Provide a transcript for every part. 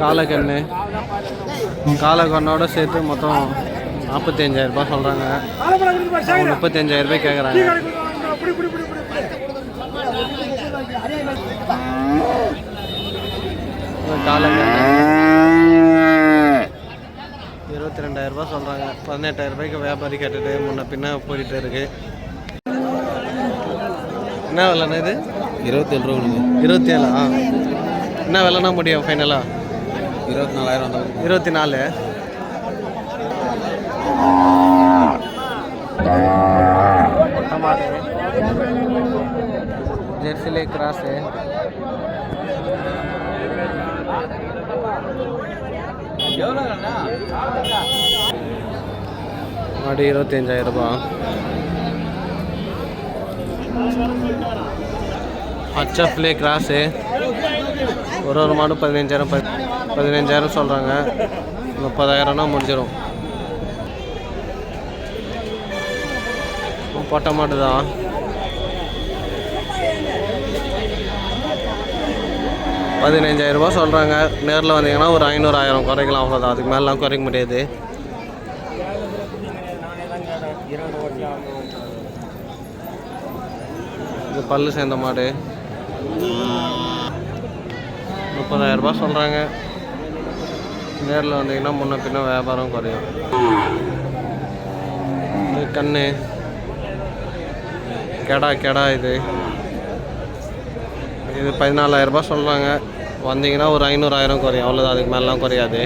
காலக்கண்ணு. காலக்கண்ணோட சேர்த்து மொத்தம் நாற்பத்தஞ்சாயிரம் ரூபாய் சொல்கிறாங்க முப்பத்தஞ்சாயிரம் ரூபாய் கேட்குறாங்க காலக்கண்ணு. இருபத்தி ரெண்டாயிரம் ரூபாய் சொல்கிறாங்க பதினெட்டாயிரம் ரூபாய்க்கு வியாபாரி கேட்டுட்டு முன்ன பின்ன போயிட்டு இருக்கு. என்ன விலைண்ணா இது? இருபத்தி ஏழு ரூபா கொடுங்க இருபத்தி ஏழா என்ன விலைனா முடியும் ஃபைனலாக இருபத்தி நாலாயிரம் இருபத்தி நாலு ஜெர்சிலே கிராஸு மாடு இருபத்தஞ்சாயிரம் ரூபாய். ஹச்எஃப்லே கிராஸு. ஒரு ஒரு மாடு பதினஞ்சாயிரம் ப பதினஞ்சாயிரம் சொல்கிறாங்க முப்பதாயிரம்னா முடிஞ்சிடும் போட்ட மாடு தான் பதினஞ்சாயிரம் ரூபா சொல்கிறாங்க நேரில் வந்தீங்கன்னா ஒரு ஐநூறு ஆயிரம் குறைக்கலாம் அவ்வளோதான் அதுக்கு மேலாம் குறைக்க முடியாது. இது பல்லு சேர்ந்த மாடு. முப்பதாயிரம் ரூபாய் சொல்கிறாங்க நேரில் வந்தீங்கன்னா முன்ன பின்ன வியாபாரம் குறையும். இது கண்ணு. கெடா கெடா இது. இது பதினாலாயிரம் ரூபாய் சொல்கிறாங்க வந்தீங்கன்னா ஒரு ஐநூறாயிரம் குறையும். அவ்வளோதான் அதுக்கு மேலாம் குறையாது.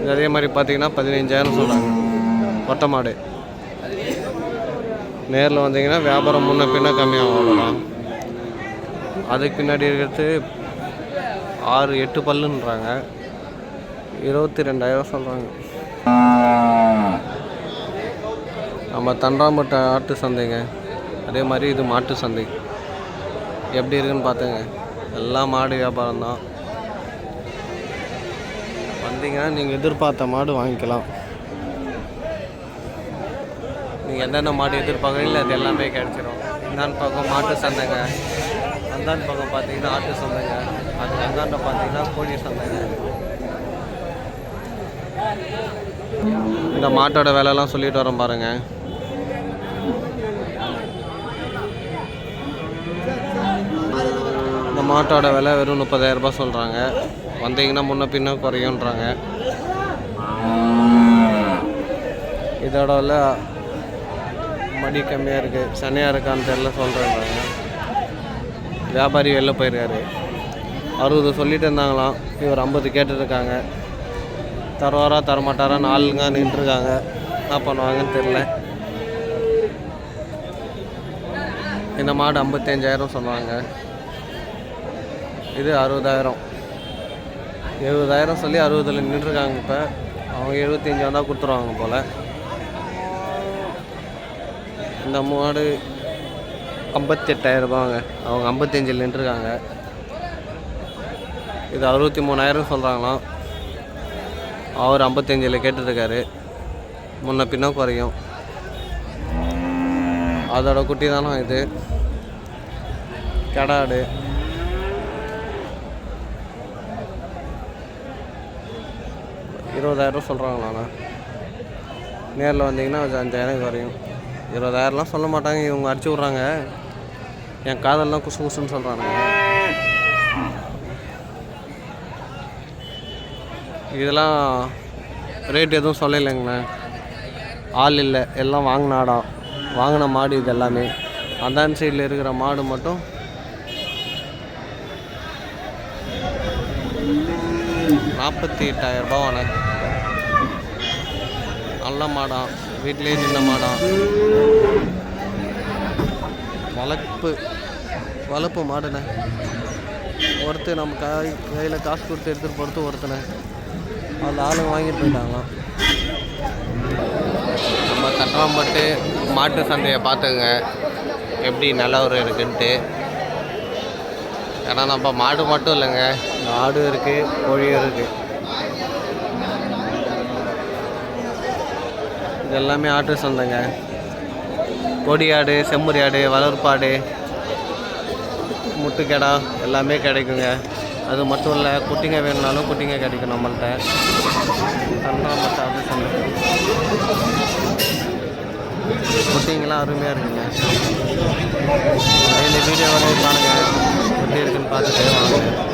இது அதே மாதிரி பார்த்தீங்கன்னா பதினஞ்சாயிரம் சொல்கிறாங்க ஒட்டை மாடு. நேரில் வந்தீங்கன்னா வியாபாரம் முன்ன பின்ன கம்மியாகும் அவ்வளோதான் அதுக்கு பின்னாடி இருக்கிறது ஆறு எட்டு பல்லுன்றாங்க. இருபத்தி ரெண்டாயிரம் சொல்கிறாங்க நம்ம தண்டாம்பட்ட ஆட்டு சந்தைங்க. அதே மாதிரி இது மாட்டு சந்தை. எப்படி இருக்குன்னு பார்த்துங்க எல்லாம் மாடு வியாபாரம் தான். வந்தீங்கன்னா நீங்கள் எதிர்பார்த்த மாடு வாங்கிக்கலாம். நீங்கள் என்னென்ன மாடு எதிர்பார்க்குறீங்களோ அது எல்லாமே கிடச்சிரும். என்னன்னு பார்க்க மாட்டு சந்தைங்க. அந்தாண்டு பக்கம் பார்த்தீங்கன்னா ஆட்டு சந்தைங்க. அதுக்கு அந்தாண்ட பார்த்தீங்கன்னா கோழி சந்தைங்க. இந்த மாட்டோட விலைலாம் சொல்லிட்டு வரோம் பாருங்க. இந்த மாட்டோட விலை வெறும் முப்பதாயிரம் ரூபாய் சொல்கிறாங்க வந்தீங்கன்னா முன்ன பின்ன குறையுன்றாங்க இதோட மடி கம்மியாக இருக்குது சனியாக இருக்கான்னு தெரில சொல்கிறேன்றாங்க வியாபாரி வெளில போயிருக்காரு. அறுபது சொல்லிட்டு இருந்தாங்களாம். இவர் ஐம்பது கேட்டுருக்காங்க. தருவாரா தரமாட்டாரா நாலுங்க நின்றுருக்காங்க. என்ன பண்ணுவாங்கன்னு தெரில இந்த மாடு ஐம்பத்தஞ்சாயிரம் சொன்னாங்க. இது அறுபதாயிரம். எழுபதாயிரம் சொல்லி அறுபதில் நின்றுருக்காங்க இப்போ. அவங்க எழுபத்தஞ்சாயிரம் தான் கொடுத்துருவாங்க போல். இந்த மாடு ஐம்பத்தெட்டாயிரம் ரூபாங்க. அவங்க ஐம்பத்தஞ்சில் நின்றுருக்காங்க. இது அறுபத்தி மூணாயிரம் சொல்கிறாங்களாம் அவர் ஐம்பத்தஞ்சில் கேட்டுருக்காரு முன்ன பின்ன குறையும். அதோட குட்டி தானே இது. கடாடு. இருபதாயிரம் சொல்கிறாங்களாண்ணா நேரில் வந்தீங்கன்னா அஞ்சாயிரம் குறையும். இருபதாயிரம்லாம் சொல்ல மாட்டாங்க இவங்க அடிச்சு விட்றாங்க. என் காதல்லாம் குசு குசுன்னு சொல்கிறாங்க இதெல்லாம் ரேட் எதுவும் சொல்லலைங்கண்ணே. ஆள் இல்லை எல்லாம் வாங்கின ஆடம் வாங்கின மாடு இது எல்லாமே. அந்தாண்ட சைடில் இருக்கிற மாடு மட்டும். நாற்பத்தி எட்டாயிரம் ரூபாவாண்ணே நல்ல மாடாம் வீட்டிலே நின்ன மாடாம் வளர்ப்பு வளர்ப்பு மாடுண்ணே. ஒருத்தர் நம்ம கை கையில் காசு கொடுத்து எடுத்துகிட்டு போகிறது ஒருத்தனை. அந்த ஆளுங்க வாங்கிட்டு போயிட்டாங்களாம். நம்ம தட்டாம்பட்டு மாட்டு சந்தையை பார்த்துங்க எப்படி நிலவரம் இருக்குன்ட்டு. ஏன்னா நம்ம மாடு மட்டும் இல்லைங்க. ஆடு இருக்குது கோழியும் இருக்குது இது எல்லாமே ஆட்டு சொந்தங்க. கொடி ஆடு வளர்ப்பாடு முட்டுக்கடா எல்லாமே கிடைக்குங்க. அது மட்டும் இல்லை குட்டிங்க வேணும்னாலும் குட்டிங்க கிடைக்கும் நம்மள்ட்ட. தண்டா மட்டும் அது குட்டிங்கெல்லாம் அருமையாக இருக்குங்க. இந்த வீடியோ வரையும் பாருங்கள் எப்படி இருக்குன்னு பார்த்துட்டு வாங்க.